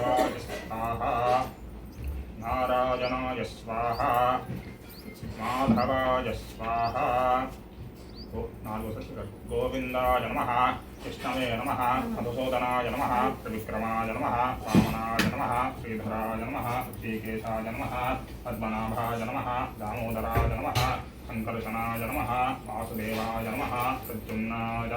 మాధవాయ స్వాహ నారాయణాయ స్వాహ. మాధవాయ స్వాహ. గో నాలుగో సచ్చి కాదు. గోవిందాయ నమ. కృష్ణవే నమ. మధుసూదనాయ నమ. త్రివిక్రమాయ నమ. వామనాయ నమ. శ్రీధరాయ నమ. శ్రీకేశాయ నమ. పద్మనాభాయ నమ. దామోదరాయ నమ. సంకర్షణాయ నమ. వాసుదేవాయ నమ. ప్రద్యుమ్నాయ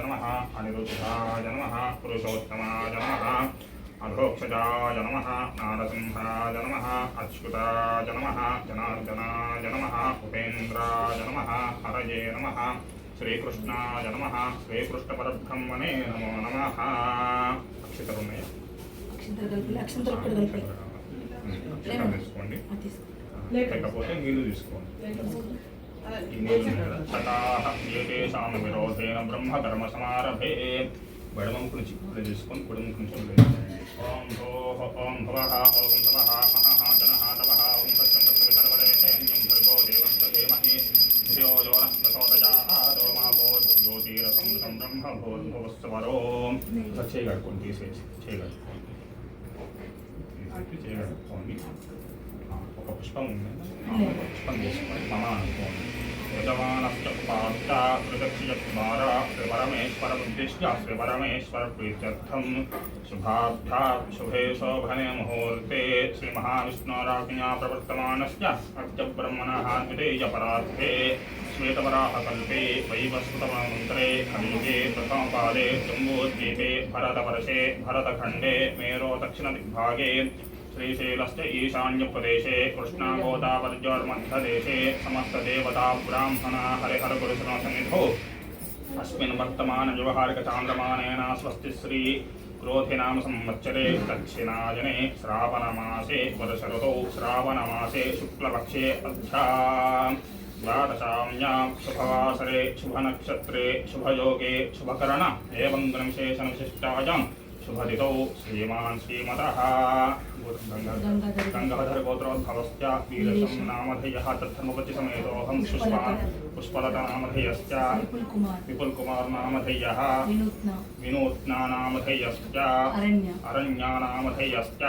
అనిరుద్ధాయ నమ నారసింహాయ నమ అచ్యుతాయ నమ జనార్దనాయ నమ ఉపేంద్రాయ నమ హరయే నమ శ్రీకృష్ణాయ నమ శ్రీకృష్ణపరబ్రహ్మణే నమో నమ. అక్షతలు తీసుకోండి. లేకపోతే నీళ్ళు తీసుకోండి. ఏతేషాం విరోధేన బ్రహ్మ కర్మ సమారభే. బడమంకు నుంచి ఇప్పుడు తీసుకొని కుడుముకు నుంచి వదిలేయండి. ఓం భోః ఓం భవః ఓం తవః మహః జనః తవః ఓం సత్యం సత్యం వితర్వరేణ్యం భర్గో దేవస్య ధీమహి ధియో యో నః ప్రచోదయాదో మా భూత్ జ్యోతిరసంతం బ్రహ్మ భూర్భువస్వరో ఒకసారి చేయగలుగుకోండి తీసేసి చేయగలుగుకోండి తీసేసి చేయగలుగుకోండి ఆ, ఒక పుష్పం ఉంది ఆ, ఒక పుష్పం తీసుకొని మమ అనుకోండి పాత్ర ప్రదక్షిణకుమార శ్రీవరమేశ్వరముద్దిశ్య శ్రీవరమేశ్వరప్రీత్యర్థం శుభార్థాత్ శుభే శోభనే ముహూర్తే శ్రీమహావిష్ణోరాజ్ఞా ప్రవర్తమానస్య అర్థబ్రహ్మణः ద్వితీయపరార్థే శ్వేతవరాహకల్పే వైవస్ఫుతమంత్రే ఖండే ప్రథమపాదే జంబూద్వీపే భరతవర్షే భరతఖండే మేరో దక్షిణదిగ్భాగే శ్రీశైలస్య ఈశాన్యప్రదేశే కృష్ణాగోదావర్యోర్మధ్యదేశే సమస్తదేవతా బ్రాహ్మణా హరిహరపురుషణసన్నిధో అస్మిన్ వర్తమానవ్యవహారికచాంద్రమానేన స్వస్తి శ్రీ క్రోధినామ సంవత్సరే దక్షిణాయనే శ్రావణమాసే వర్షరుతౌ శ్రావణమాసే శుక్లపక్షే అధ్యా ద్వాదశామ్యాం శుభవాసరే శుభనక్షత్రే శుభయోగే శుభకరణ ఏం గణశేషనశిష్టాయాం శుభదితౌ శ్రీమాన్ శ్రీమత గంగాధర గోత్రం ధవశ్చ నీరసం నామధయ తద్ధర్మపతి సమేతోహం పుష్ప పుష్పలత నామధయశ్చ విపుల్ కుమార్ నామధయ వినూత్నా నామధయశ్చ అరణ్యా నామధయశ్చ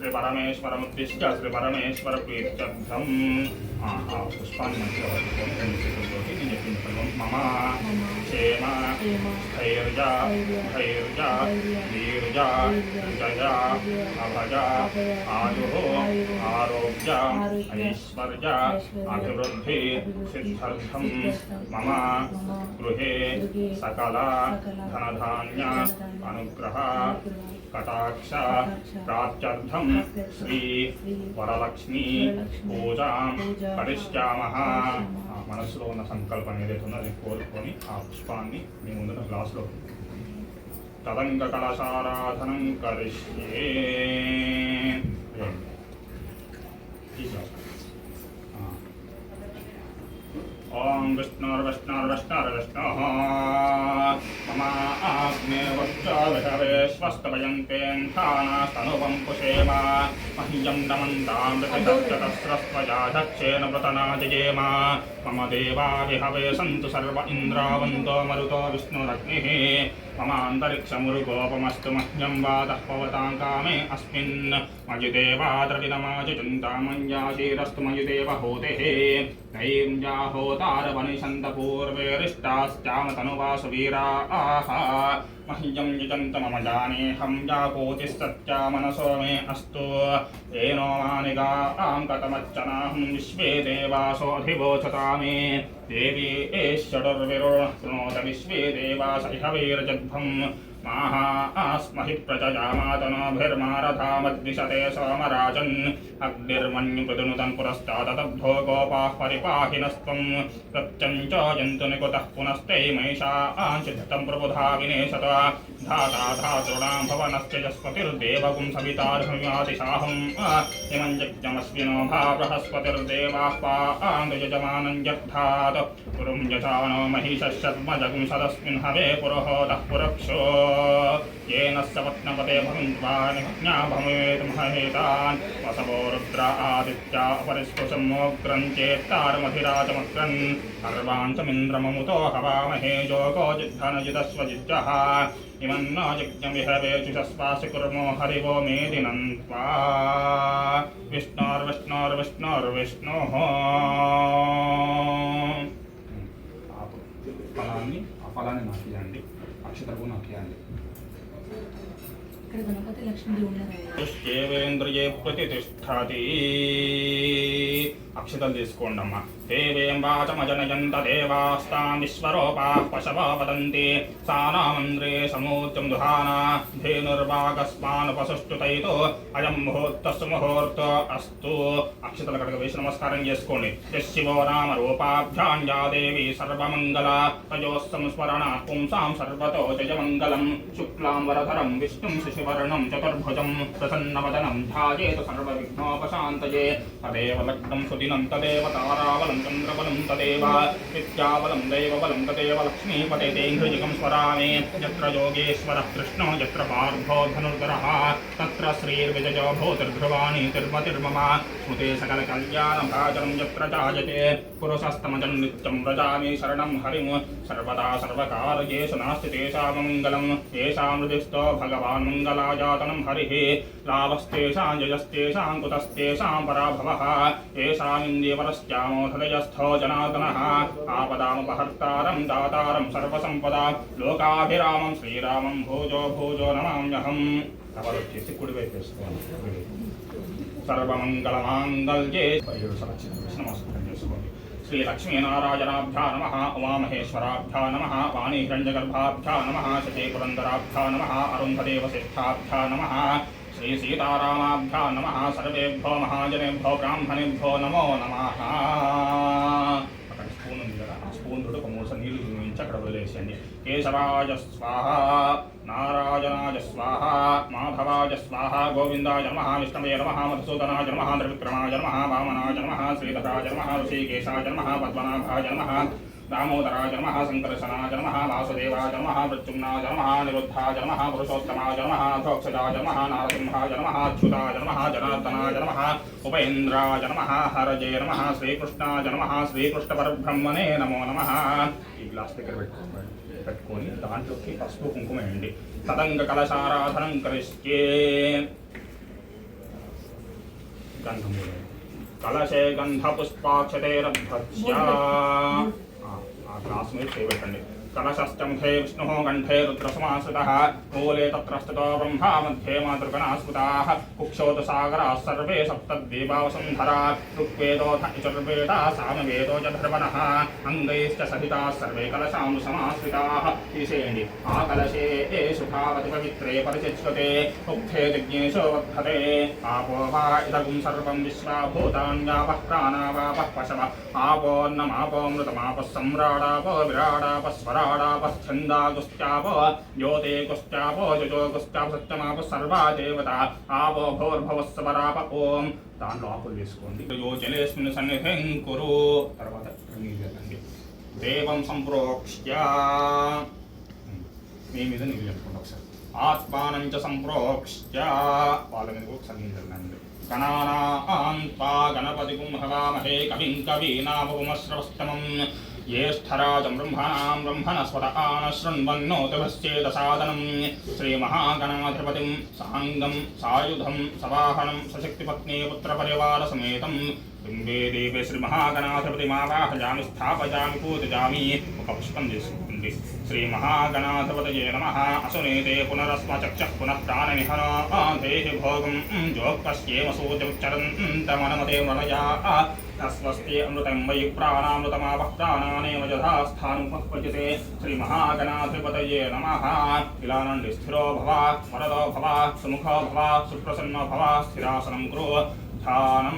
श्री परमेश्वरं तिष्ठ श्री परमेश्वर प्रीत्यर्थम् पुष्पान्मन्त्रोति जपिं सर्वं मम क्षेम स्थैर्जा अभिवृद्धि सिद्ध्यर्थं मम गृहे सकला धनधान्य अनुग्रह కటాక్ష ప్రాప్త్యర్థం శ్రీ వరలక్ష్మి పూజాం కరిష్యామః మనసులో ఉన్న సంకల్పం ఏదైతే ఉందో అది కోరుకొని ఆ పుష్పాన్ని మీ ముందున్న గ్లాసులో తదంగ కలశారాధనం కరిష్యే. ఓం విష్ణుర్విష్ణుర్విష్ణుర్విష్ణుः. వశ్చావిషవే స్వస్తవయంతేన్ధానాస్తనువం కుశేమ మహ్యం దమంతామృతస్రస్వయాధక్షేణ వ్రతనాజయేమ మమ దేవా విహవే సంతు సర్వ ఇంద్రావంతో మరుతో విష్ణురగ్నిः మమాంతరిక్షమురుగోపమస్తు మహ్యం వాదః పవతాం కామే అస్మిన్ మయి దేవా ద్రవిణమాజి చింతామణ్యాశీరస్తు మయి పూర్వేరిష్టాశ్చామతనువాసు వీరా నైం జాహోతారవనిషంత పూర్వేరిష్టాశ్చామతనువాసు వీరాः మహ్యం యుజంత మమ జానేహం జాకోతిः సత్యా మనసో మే అస్తు ఏనో మానిగాం కథమచ్చనాహం విశ్వే దేవాసోऽధివోచతా మే దేవీ ఏశ్వరుర్విరుణः శృణోత విశ్వే आस्माहा आस्महि प्रजयामातनोभिर्मारथामद्विशते सोमराजन्। अग्निर्मन्युपृदुनुतन् पुरस्तादतब्धो गोपाः परिपाहिनस्त्वम्। कृत्यम् च जन्तु निकुतः पुनस्ते मैषा आञ्चित्तम् प्रबुधा विनेशत। धाता धातॄणाम् भवनस्य यस्पतिर्देवगुम् इमम् भा बृहस्पतिर्देवाः पा यद्धात्। पुरुम् यथा नो महिषः शर्म जगुंसदस्मिन् हवे पुरोहोतः पुरक्षो। येन स पत्नपते भवन्त्वा निमज्ञा भवेतमहेतान् वसवो रुद्र आदित्या अपरिस्पृशमोग्रं चेत्तारमधिराजमक्रन् सर्वाञ्चमिन्द्रममुतो हवामहे जोगो जिद्धनजिदस्वजिज्जः इमन्नो यज्ञविहवेचुषस्वासि कुर्मो हरिवो मेदिनं त्वा विष्णोर्विष्णोर्विष्णोर्विष्णोः ఫలాన్ని ఆ ఫలాన్ని నాకు ఇవ్వండి అక్షతకు నాకు ఇవ్వండి ఇక్కడ గణపతి లక్ష్మీదేవి ఉన్నారు పుష్యేవేంద్రియే అక్షతలు తీసుకోండి అమ్మా దేవేం వాచమజనయంత దేవాస్తాం విశ్వరూపా పశవ వదంతి. సానామంద్రే సమూర్తం దుహానా. ధేనుర్వాగస్మానుపసుష్టుతైతో అయం ముహూర్త సుముహూర్త అస్తు. అక్షతల కడక వేసి నమస్కారం చేసుకోండి. శివో నామ రూపాభ్యాం యా దేవి సర్వమంగళ. తయోస్సంస్మరణ పుంసాం సర్వతో జయమంగళం. శుక్లాం వరధరం విష్ణుం శిశు శివరణం చతుర్భుజం ప్రసన్నవదనం ధ్యాయేత సర్వవిఘ్నోపశాంతయే తదేవ లగ్నం సుదినం తదేవ తారావలం చంద్రబలం తదేవ విద్యాబలం దైవబలం తదేవ లక్ష్మీపతే దేహృజికం స్వరామే యత్ర యోగేశ్వరः కృష్ణో యత్ర పార్థో ధనుర్ధరः తత్ర శ్రీర్విజయో భూతిర్ధ్రువాణి తిర్మతిర్మమ స్మృతే సకల కళ్యాణభాజనం యత్ర జాయతే పురుషస్తమజం నిత్యం వ్రజామి శరణం హరిం సర్వదా సర్వకార్యేషు నాస్తి తేషామంగళం ఏషాం హృదిస్థో భగవాన్ మంగళాజాతనం హరిः లాభస్తేషాం జయస్తేషాం కుతస్తేషాం పరాభవः ఏషామిందేవరశ్చామోధదయస్థో జనార్దనः ఆపదాముపహర్తారం దాతారం సర్వసంపదా లోకాభిరామం శ్రీరామం భోజో భోజో నమామ్యహం తవరొచ్చేసి కుడివైపు వేసుకోవాలి సర్వమంగళమాంగళ్యే. ఏడు సాక్షి నమస్కారం. చేసుకోండి శ్రీ లక్ష్మీనారాయణాభ్యా నమ ఉమామహేశ్వరాభ్యా నమ వాణి హిరణ్యగర్భాభ్యా నమ శచే పురందరాభ్యా నమ అరుంధదేవశిష్టాభ్యా నమ శ్రీ సీతారామాభ్యా నమ సర్వేభ్యో మహాజనేభ్యో బ్రాహ్మణేభ్యో నమో నమ. అక్కడ స్పూన్ ఉంది కదా ఆ స్పూన్ తోటి ఒక మూడు సార్లు నీళ్ళు చూపించి అక్కడ వదిలేసేయండి. కేశవాయ స్వాహ. నారాయణాయ స్వాహ మాధవాయ స్వాహ గోవిందాయ నమ విష్ణవే నమ మధుసూదనాయ నమ త్రివిక్రమాయ నమ వామనాయ నమ శ్రీధరాయ నమ ఋషికేశాయ నమ పద్మనాభాయ నమ దామోదరాయ నమ సంకర్షణాయ నమ వాసుదేవాయ నమ మృత్యుమ్నాయ నమ నిరుద్ధాయ నమ పురుషోత్తమాయ నమ ధోక్షజాయ నమ నారసింహాయ నమ అచ్యుతాయ నమ జనార్దనాయ నమ ఉపేంద్రాయ నమ హరజే నమ శ్రీకృష్ణాయ నమ శ్రీకృష్ణ పరబ్రహ్మణే నమో పెట్టుకొని దాంట్లోకి పసుపు కుంకుమ వేయండి. తదంగ కలశారాధనం కరిష్యే. గంధం. కలశే గంధ పుష్పాక్షతేరభ్య ఆ గ్లాస్ మీద చేయబెట్టండి కలశస్తంభే విష్ణు కంఠే రుద్రసమాశ్రిత మూలే తత్ర స్థితో బ్రహ్మ మధ్యే మాతృగణాస్మృతా కుక్షోత సాగరా సర్వే సప్తద్వీపావసుంధరా ఋగ్వేదోథ యజుర్వేద సామవేదో జధర్వణ అంగైశ్చ సహితా సర్వే కలశాం సమాశ్రితా తీసేయండి ఆ కలశే ఏ సుఖావతి పవిత్రే పరిచిచ్యతే ఉక్తే యజ్ఞేశో వర్ధతే ఆపో వా ఇదగుం సర్వం విశ్వాభూతాన్యాపః ప్రాణావాపః పశవ ఆపోన్నమాపోమృతమాపः సమ్రాడాపో విరాడాపः స్వరాడాపः ఛందాగుశ్చాపో యోతే కుశ్చాపో జజో కుశ్చాప సత్యమాప సర్వా దేవత ఆపో భోర్భవస్వరాప ఓం దాంట్లో ఆకులు వేసుకోండి. యోజలేస్మిన్ సన్నిధిం కురు. తర్వాత నీళ్ళు దేవం సంప్రోక్ష్య. మీ మీద నీళ్ళు చెప్పుకోండి ఒకసారి. ఆత్మానం చ సంప్రోక్ష్య. వాళ్ళ మీద ఒకసారి నీళ్ళు వెళ్ళండి గణానాన్వా గణపతి కుంభవామహే కవిం కవీనామపుమశ్రవస్తమం జ్యేష్ఠరాజం బ్రహ్మణాం బ్రహ్మణస్పత ఆనశృణ్వన్నోతిభశ్చేదసాదనం శ్రీమహాగణాధిపతిం సాంగం సాయుధం సవాహనం సశక్తిపత్నీ శ్రీ మహాగణాధిపతి దేవే శ్రీమహాగణాధిపతిమావాహయామి స్థాపయామి పూజయామి ఒక పుష్పం తీసుకోండి శ్రీమహాగణాధిపతయే నమ అసునేతే పునరస్మచక్ష పునఃప్రాణ ప్రాణనిహనాధేహి భోగం జోక్పశ్యేమ సూచముచ్చరంతమనమతే మనయా తస్వస్తి అమృతం వై ప్రాణామృతమావః ప్రాణానేవ యథా స్థానుపక్వజతే శ్రీమహాగణాధిపతయే నమ ఇలానండి స్థిరో భవ వరదో భవ సుముఖో భవ సుప్రసన్నో భవ స్థిరాసనం కురు ప్రధానం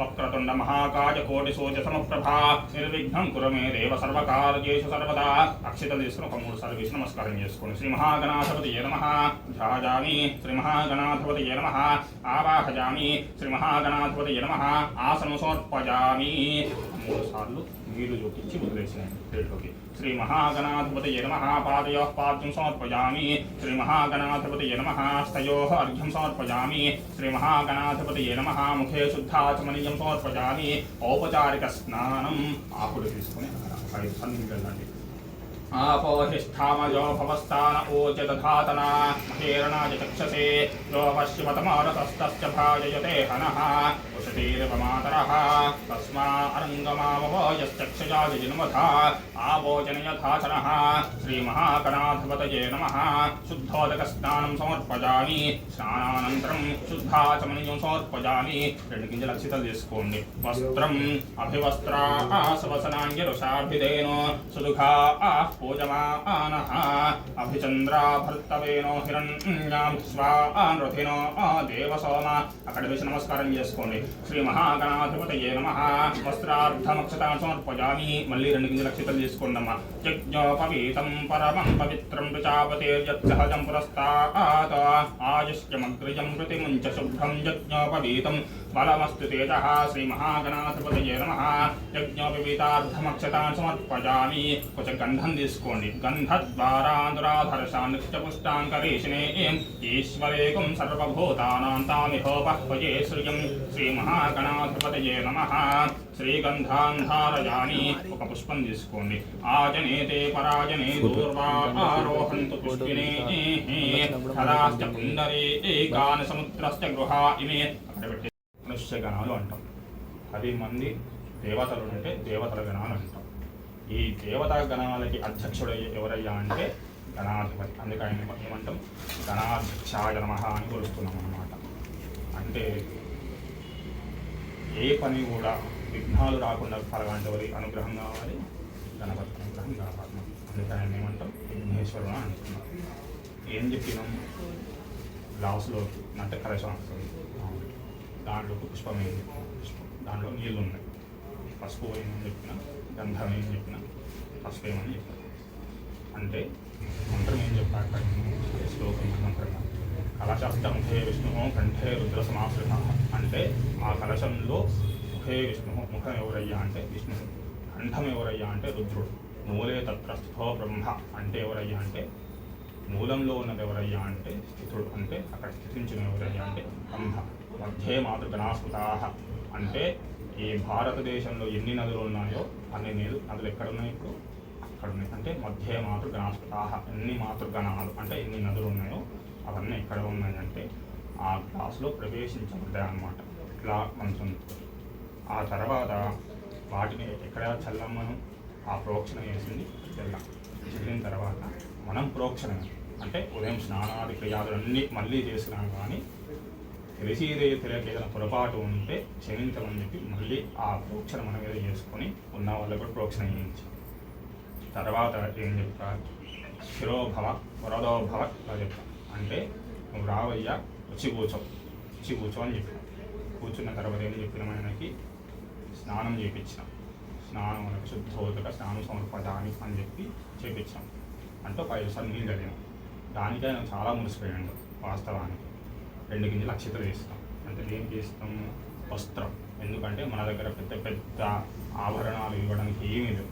వక్రతుండ మహాకాయ కోటి సూర్య సమప్రభా నిర్విఘ్నం కురమే దేవ సర్వకార్యేషు సర్వదా. అక్షిత తీసుకుని ఒక మూడు సార్లు విష్ణు నమస్కారం చేసుకోండి శ్రీ మహాగణాధిపతి ఏ నమ. ధ్యాజామి శ్రీ మహాగణాధిపతి ఏ నమ. ఆవాహజామి శ్రీ మహాగణాధిపతి ఏ నమ. ఆసనుసోర్పజామి. మూడు సార్లు నీళ్ళు చూపించి వదిలేసేయండి. ప్లేట్లోకి శ్రీ మహాగణాధిపతి యనమ పాదయో పాద్యం సమర్పజామి. శ్రీ మహాగణాధిపతి యనమ స్తయో అర్ఘ్యం సమర్పజామి. శ్రీ మహాగణాధిపతి యనమ ముఖే శుద్ధాచమనీయం సమర్పజామి ఔపచారిక స్నానం. ఆకుడు తీసుకుని ఐదు సన్నిధికి ఆపోహిష్ఠామయోపవస్థాన ఊచ దధాతనా కేరణాయ చక్షసే యోపశ్యుమతమానతస్తశ్చ భాజయతే హనః ఉషతీరపమాతరః తస్మా అరంగమామవోయశ్చక్షజాయ జన్మథ ఆవోచనయథాచనః శ్రీమహాకణాధిపతయే నమః శుద్ధోదకస్నానం సమర్పజామి స్నానానంతరం శుద్ధాచమనీయం సమర్పజామి రెండు గింజలు అక్షితలు చేసుకోండి వస్త్రం అభివస్త్రా సవసనాంగి రుషాభిదేను సుదుఖా పూజమానః అభిచంద్రాభర్తవేనో హిరణ్యాం స్వానృధినో దేవసోమ అక్కడ వేసి నమస్కారం చేసుకోండి. శ్రీ మహాగణాధిపతయే నమ. వస్త్రార్థమక్షతాం సమర్పయామి మళ్ళీ రెండు గింజల అక్షితలు తీసుకోండి యజ్ఞోపవీతం పరమం పవిత్రం ప్రజాపతిర్యత్సహజం పురస్తాత్ ఆయుష్యమగ్రిజం ప్రతిముంచ శుభ్రం యజ్ఞోపవీతం బలమస్తు తేజ శ్రీమహాగణాధిపతయే నమ యజ్ఞోపవీతార్థమక్షతాన్ని సమర్పయామి కొంచెం గంధం తీసుకోండి గంధద్వారాంధురాధర్షాన్నిష్టపుష్టాంకరేషిణే ఈశ్వరేకం సర్వభూతానాం తామిహోపహ్వయే శ్రియం శ్రీమహాగణాధిపతయే నమ శ్రీగంధాంధారయాని ఒక పుష్పం తీసుకోండి ఆజనేతే పరాజనే దూర్వా ఆరోహంతు పుష్పినే ఫలాశ్చ పుండరే ఏకాని సముద్రశ్చ గృహా ఇమే అక్కడ పెట్టి గణాలు అంటాం. పది మంది దేవతలు ఉంటే దేవతల గణాలు అంటాం. ఈ దేవతా గణాలకి అధ్యక్షుడు ఎవరయ్యా అంటే గణాధిపతి. అందుకే ఆయన ఏమంటాం? గణాధ్యక్షాయ నమ అని కొలుస్తున్నాం అన్నమాట. అంటే ఏ పని కూడా విఘ్నాలు రాకుండా కలగాలంటే ఎవరి అనుగ్రహం కావాలి. గణపతి అనుగ్రహం కావాలి. అందుకే ఆయన ఏమంటాం? విఘ్నేశ్వరుడు అని అంటున్నాం. ఏం చెప్పినాం? గ్లాసులో అంటే కలశం దాంట్లో పుష్పం ఏం చెప్పిన పుష్పం. దాంట్లో నీళ్ళు ఉన్నాయి. పసుపు ఏమని చెప్పిన గంధం ఏం చెప్పిన పసుపు ఏమని చెప్పిన. అంటే మంత్రం ఏం చెప్పాక శ్లోకం మంత్రంగా కలశస్థముఖే విష్ణు కంఠే రుద్ర సమాశ్రిత అంటే ఆ కలశంలో ముఖే విష్ణు ముఖం ఎవరయ్యా అంటే విష్ణువు. కంఠం ఎవరయ్యా అంటే రుద్రుడు. మూలే తత్ర స్థితో బ్రహ్మ అంటే ఎవరయ్యా అంటే మూలంలో ఉన్నది ఎవరయ్యా అంటే స్థితుడు. అంటే అక్కడ స్థితించిన ఎవరయ్యా అంటే బ్రహ్మ. మధ్యే మాతృగణాస్మృతా అంటే ఈ భారతదేశంలో ఎన్ని నదులు ఉన్నాయో అన్ని నీరు నదులు ఎక్కడ ఉన్నాయి ఇప్పుడు? అక్కడ ఉన్నాయి అంటే మధ్య మాతృగణాస్మృతా ఎన్ని మాతృగణాలు అంటే ఎన్ని నదులు ఉన్నాయో అవన్నీ ఎక్కడ ఉన్నాయంటే ఆ గ్లాసులో ప్రవేశించబడ్డాయి అన్నమాట ఇట్లా మంచం ఆ తర్వాత వాటిని ఎక్కడ చల్లమ్మను? ఆ ప్రోక్షణ చేసింది తెల్ల. చల్లిన తర్వాత మనం ప్రోక్షణ అంటే ఉదయం స్నానాది క్రియాదులన్నీ మళ్ళీ చేసినాం కానీ తెలిసి తెలియక ఏదైనా పొరపాటు ఉంటే క్షమించమని చెప్పి మళ్ళీ ఆ ప్రోక్షణ మన మీద చేసుకొని ఉన్న వాళ్ళకు కూడా ప్రోక్షణ చేయించి. తర్వాత ఏం చెప్తా శిరోభవ వరదోభవ ఇలా చెప్తా అంటే నువ్వు రావయ్యా వచ్చి కూర్చో వచ్చి కూర్చో అని చెప్పిన. కూర్చున్న తర్వాత ఏం చెప్పిన ఆయనకి? స్నానం చేయించినాం స్నానం అనకు శుద్ధోదక స్నానం సమర్పదాని అని చెప్పి చేయించాం అంటే ఒక ఐదు సార్లు నీళ్ళు చదివాం దానికైనా చాలా మురిసిపోయాడు వాస్తవానికి. రెండు గింజలు అక్షతలు వేస్తాం. అంటే ఏం చేస్తాము వస్త్రం. ఎందుకంటే మన దగ్గర పెద్ద పెద్ద ఆభరణాలు ఇవ్వడానికి ఏమీ లేవు.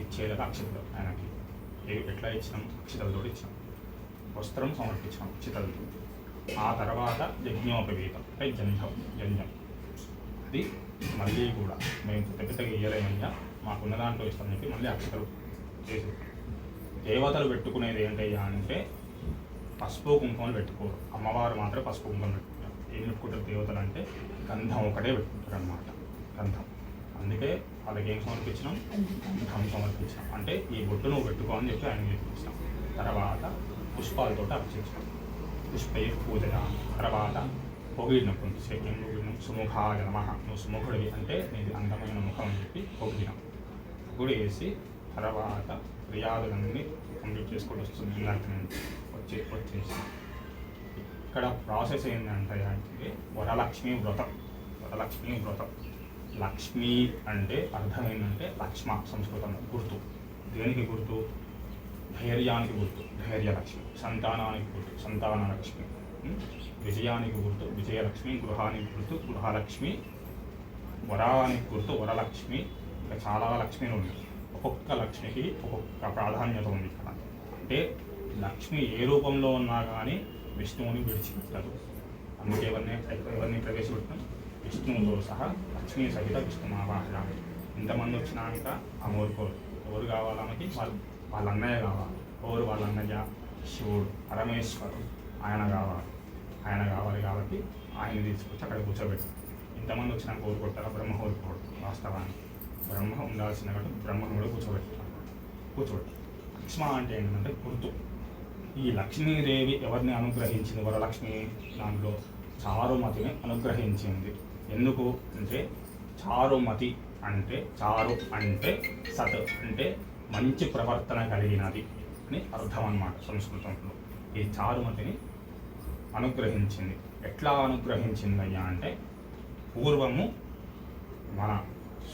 ఇచ్చేది అక్షతలు ఆయనకి. ఎట్లా ఇచ్చినాం? అక్షతలతో ఇచ్చాం వస్త్రం సమర్పించాం అక్షతలతో. ఆ తర్వాత యజ్ఞోపవీతం. అంటే జంజం జంజం అది మళ్ళీ కూడా మేము పెద్ద పెద్దగా ఇయ్యలేమయ్యా. మాకున్న దాంట్లో ఇస్తామని చెప్పి మళ్ళీ అక్షతలు చేసి దేవతలు పెట్టుకునేది ఏంటయ్యా అంటే పసుపు కుంకుమలు పెట్టుకోరు. అమ్మవారు మాత్రం పసుపు కుంకుమలు పెట్టుకుంటారు. ఏం పెట్టుకుంటారు దేవతలు అంటే గంధం ఒకటే పెట్టుకుంటారు అనమాట గంధం. అందుకే వాళ్ళకి ఏం సమర్పించినాం? గంధం సమర్పించాం అంటే ఈ బొట్టు నువ్వు పెట్టుకో అని చెప్పి ఆయన చెప్పించాం తర్వాత పుష్పాలతో అర్చించినాం పుష్పై పూజ తర్వాత పొగిడినప్పుడు కొంతసేపు ఏం పొగిడినాం సుముఖాయ నమ. నువ్వు సుముఖుడివి అంటే నీది అందమైన ముఖం అని చెప్పి పొగిడినాం. పొగిడి వేసి తర్వాత ఫిర్యాదులన్నీ కంప్లీట్ చేసుకొని వస్తుంది. ఇందాక వచ్చే వచ్చేసి ఇక్కడ ప్రాసెస్ ఏంటంటే అంటే వరలక్ష్మి వ్రతం. వరలక్ష్మి వ్రతం. లక్ష్మి అంటే అర్థం ఏంటంటే లక్ష్మ సంస్కృతంలో గుర్తు. దేనికి గుర్తు? ధైర్యానికి గుర్తు. ధైర్యలక్ష్మి. సంతానానికి గుర్తు. సంతాన లక్ష్మి విజయానికి గుర్తు. విజయలక్ష్మి. గృహానికి గుర్తు. గృహలక్ష్మి. వరానికి గుర్తు. వరలక్ష్మి. ఇంకా చాలా లక్ష్మిలు ఉన్నాయి. ఒక్కొక్క లక్ష్మికి ఒక్కొక్క ప్రాధాన్యత ఉంది ఇక్కడ. అంటే లక్ష్మి ఏ రూపంలో ఉన్నా కానీ విష్ణువుని విడిచిపెట్టదు. అందుకే ఎవరిని ఎవరిని ప్రవేశపెట్టిన విష్ణువుతో సహా లక్ష్మీ సహిత విష్ణు ఆవాహన ఇంతమంది వచ్చినాక ఆ ఎవరు కావాలి ఆమెకి? వాళ్ళు వాళ్ళ అన్నయ్య కావాలి. ఎవరు? వాళ్ళ అన్నయ్య శివుడు పరమేశ్వరుడు. ఆయన కావాలి. ఆయన కావాలి కాబట్టి ఆయన తీసుకొచ్చి అక్కడ కూర్చోబెట్టి. ఇంతమంది వచ్చినా కోరుకుంటారా? బ్రహ్మ కోరుకోడు వాస్తవానికి. బ్రహ్మ ఉండాల్సిన కాబట్టి బ్రహ్మను కూడా కూర్చోబెట్టారు కూర్చోబెట్టి లక్ష్మ అంటే ఏంటంటే గుర్తు. ఈ లక్ష్మీదేవి ఎవరిని అనుగ్రహించింది? వరలక్ష్మి దాంట్లో చారుమతిని అనుగ్రహించింది. ఎందుకు అంటే చారుమతి అంటే చారు అంటే సత్ అంటే మంచి ప్రవర్తన కలిగినది అని అర్థం అన్నమాట సంస్కృతంలో. ఈ చారుమతిని అనుగ్రహించింది. ఎట్లా అనుగ్రహించింది అయ్యా అంటే పూర్వము మన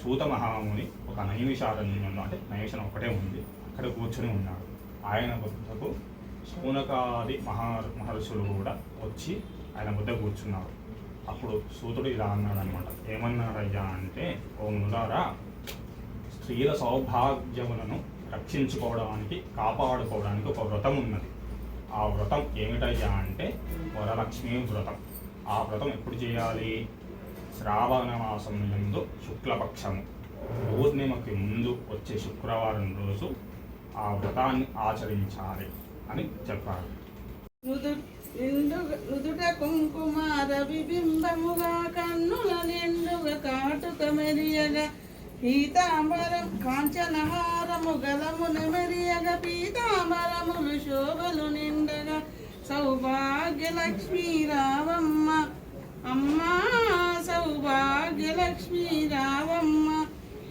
సూత మహాముని ఒక నైమిషారణ్యంలో అంటే నైమిషం ఒకటే ఉంది అక్కడ కూర్చొని ఉన్నాడు. ఆయన వద్దకు శూనకాది మహా మహర్షులు కూడా వచ్చి ఆయన వద్ద కూర్చున్నారు. అప్పుడు సూతుడు ఇలా అన్నాడు అనమాట ఏమన్నాడయ్యా అంటే ఓ ములారా స్త్రీల సౌభాగ్యములను రక్షించుకోవడానికి కాపాడుకోవడానికి ఒక వ్రతం ఉన్నది. ఆ వ్రతం ఏమిటయ్యా అంటే వరలక్ష్మీ వ్రతం. ఆ వ్రతం ఎప్పుడు చేయాలి? శ్రావణ మాసం ముందు శుక్లపక్షము. పూర్ణిమకి ముందు వచ్చే శుక్రవారం రోజు ఆ వ్రతాన్ని ఆచరించాలి. అని చెప్పాలి. నిండుగ నుదుట కుంకుమార విబింబముగా కన్నుల నిండుగా కాటుక మెరియగా పీతాంబరం కాంచనహారము గలమున మెరియగా పీతాంబరములు శోభలు నిండగా సౌభాగ్యలక్ష్మీ రావమ్మ అమ్మా సౌభాగ్యలక్ష్మీ రావమ్మ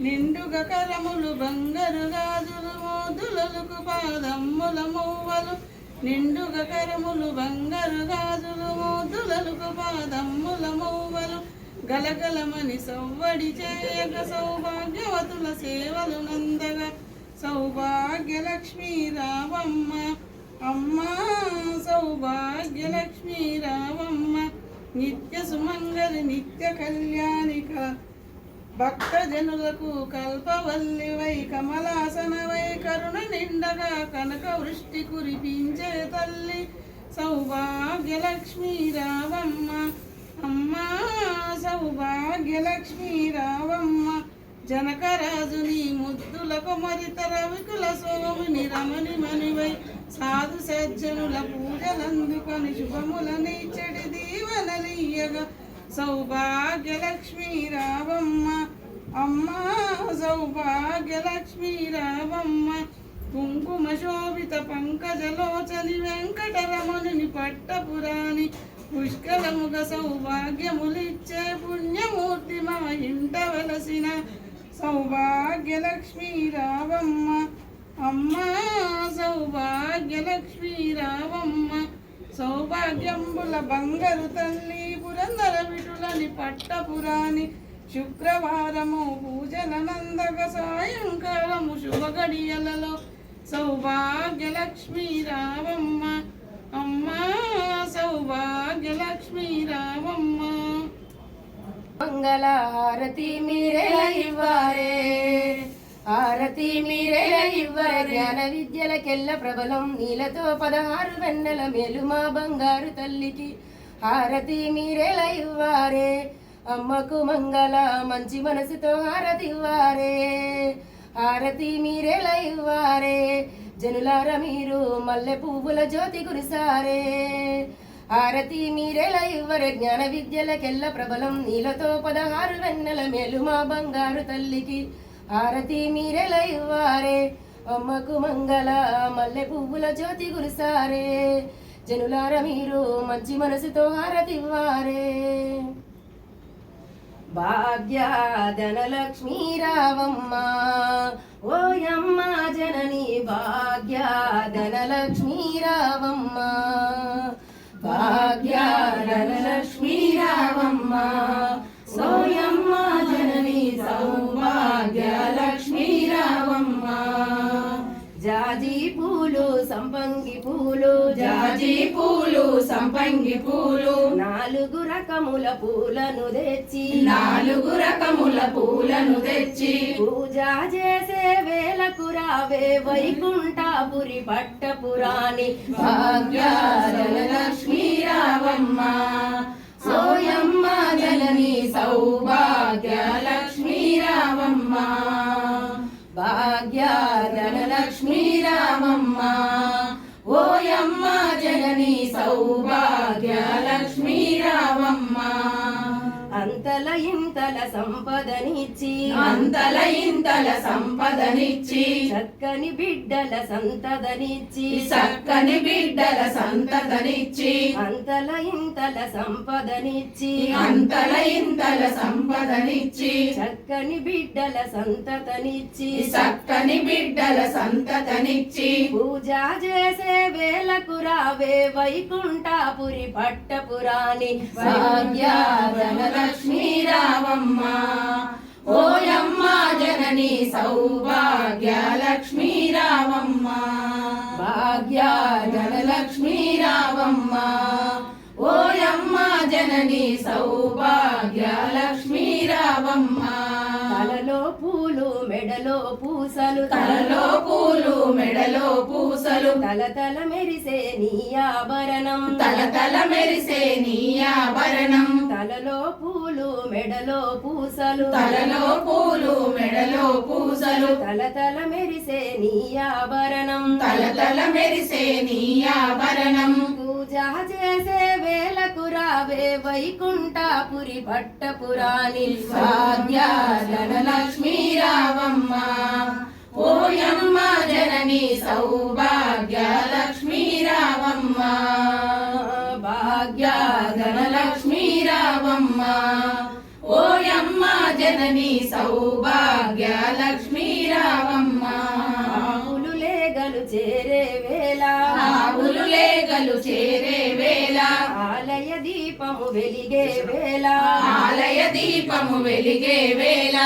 నిండుగా కరములు బంగారు గాజులు మోదులకు పాదమ్ముల మూవలు నిండుగా కరములు బంగారు గాజులు మోదులకు పాదమ్ముల మూవలు గలగలమని సవ్వడి చేయక సౌభాగ్యవతుల సేవలు నందగా. సౌభాగ్యలక్ష్మీ రావమ్మ అమ్మా సౌభాగ్యలక్ష్మీ రావమ్మ. నిత్య సుమంగలి నిత్య కళ్యాణిక భక్త జనులకు కల్పవల్లివై కమలాసనవై కరుణ నిండగా కనక వృష్టి కురిపించే తల్లి. సౌభాగ్యలక్ష్మీ రావమ్మ అమ్మా సౌభాగ్యలక్ష్మీ రావమ్మ. జనకరాజుని ముద్దులకు మరిత రవికుల సోముని రమణి మణివై సాధు సజ్జనుల పూజలందుకొని శుభములని చెడి దీవనలీయగా సౌభాగ్యలక్ష్మీ రావమ్మ. అమ్మా సౌభాగ్యలక్ష్మీ రావమ్మ. కుంకుమ శోభిత పంకజలోచని వెంకటరమణుని పట్టపురాణి. పుష్కలముగ సౌభాగ్యములిచ్చే పుణ్యమూర్తి మా ఇంట వెలసిన సౌభాగ్యలక్ష్మీ రావమ్మ. అమ్మా సౌభాగ్యలక్ష్మీ రావమ్మ. సౌభాగ్యంబుల బంగారు తల్లి పురందర విటులని పట్టపురాణి శుక్రవారము పూజలనందక సాయంకాలము శుభ గడియలలో సౌభాగ్యలక్ష్మీ రావమ్మ అమ్మా సౌభాగ్యలక్ష్మి రావమ్మ. మంగళ హారతి మీరెల ఇవ్వారే. హారతి మీరే ఇవ్వరు జ్ఞాన విద్యలకెల్ల ప్రబలం. నీలతో పదహారు వెన్నెల మేలు మా బంగారు తల్లికి. హారతి మీరెల ఇవ్వారే. అమ్మకు మంగళ మంచి మనసుతో హారతి ఇవ్వారే. హారతి మీరెల ఇవ్వారే. జనులార మీరు మల్లె పువ్వుల జ్యోతి కురిసారే. హారతి మీరెల ఇవ్వరే జ్ఞాన విద్యలకెల్ల ప్రబలం. నీలతో పదహారు వెన్నెల మేలు మా బంగారు తల్లికి. హారతి మీరెలైవారే ఇవ్వారే. అమ్మకు మంగళ మల్లె పువ్వుల జ్యోతి గురిసారే. జనులార మీరు మంచి మనసుతో హారతి ఇవ్వారే భాగ్యధనలక్ష్మీ రావమ్మ. ఓయమ్మ జనని భాగ్యధనలక్ష్మీ రావమ్మ. భాగ్యధనలక్ష్మీ రావమ్మ. పూలు జాజి పూలు సంపంగి పూలు. నాలుగు రకముల పూలను తెచ్చి నాలుగు రకముల పూలను తెచ్చి పూజ చేసే వేలకు రావే వైకుంఠపురి పట్టపురాణి భాగ్యాల లక్ష్మీ రావమ్మ సోయమ్మ జనని సౌభాగ్య అంతల ఇంతల సంపదనిచ్చి అంతల ఇంతల సంపదనిచ్చి చక్కని బిడ్డల సంతదనిచ్చి చక్కని బిడ్డల సంతతనిచ్చి అంతల ఇంతల సంపదనిచ్చి అంతల ఇంతల సంపదనిచ్చి చక్కని బిడ్డల సంతతనిచ్చి చక్కని బిడ్డల సంతతనిచ్చి పూజ చేసే వేలకు రావే వైకుంఠపురి పట్టపురాణి భాగ్యాధన లక్ష్మీ రామమ్మ ఓయమ్మ జనని సౌభాగ్య లక్ష్మీ రావమ్మ భాగ్య జనలక్ష్మీ రావమ్మ ఓయమ్మ జనని సౌభాగ్య లక్ష్మీ రావమ్మ మెడలో పూసలు తలలో పూలు మెడలో పూసలు. తల తల మెరిసే నీ ఆభరణం. తల తల మెరిసే నీ ఆభరణం. తలలో పూలు మెడలో పూసలు. తలలో పూలు మెడలో పూసలు. తల తల మెరిసే నీ ఆభరణం. తల తల మెరిసే నీ ఆభరణం. పూజ చేసే వేలకు రావే వైకుంఠపురి భట్టపురాణి స్వాధ్యాధనలక్ష్మీ రావమ్మ ఓయమ్మ జనని సౌభాగ్య లక్ష్మీ రావమ్మ భాగ్యాధనలక్ష్మీ రావమ్మ ఓయమ్మ జనని సౌభాగ్య లక్ష్మీ రావమ్మ ఆవులు లేగలు చేరే లేగలు చేరే వేళ. ఆలయ దీపము వెలిగే వేళ. ఆలయ దీపము వెలిగే వేళ.